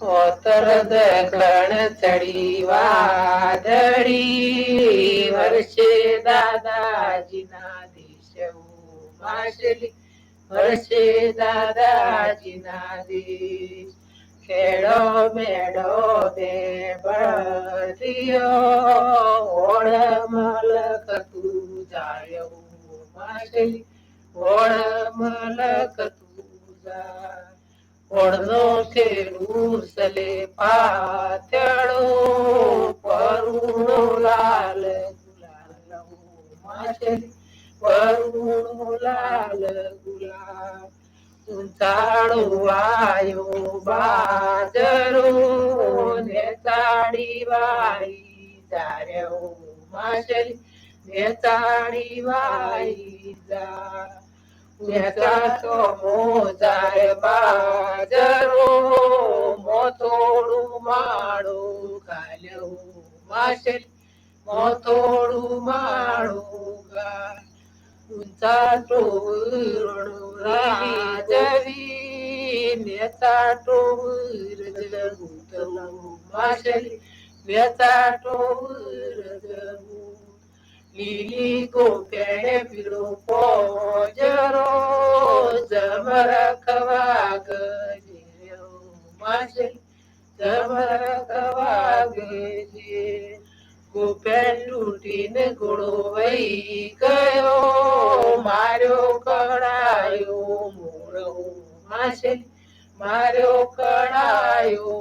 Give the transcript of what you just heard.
ઓતર દખણ ચડી વાદળી વર્ષે દાદાજીના દેશવું માછલી વર્ષે દાદાજીના દેશ ખેડો મેળો બે બળિયો ઓળ મલક તું જાળવું માછલી ઓળ મલક તું જા ઓળનો ખેડૂ સલે પાથળો પરુણો લાલ પરુણો લાલ ગુલાલ ઉતાળો આયો બાજરો ને તાળી વાળી જાર્યો માછલી ને તાળી વાળી જા તો મોજાય બાજરો મોતોડું માળું ગાલ્યું માછલી મોતોડું માળું ગા ઊંચા ટોરણું રાજવી નેતા ટોર જગુતરું માછલી નેતા ટોર જગું લીલી ગોપેણે પીળો પોજરો જમર ખવા ગજે ગોપેણ તૂટીને ઘોડો વહી ગયો. માર્યો કળાયો મોળો માછલી માર્યો કળાયો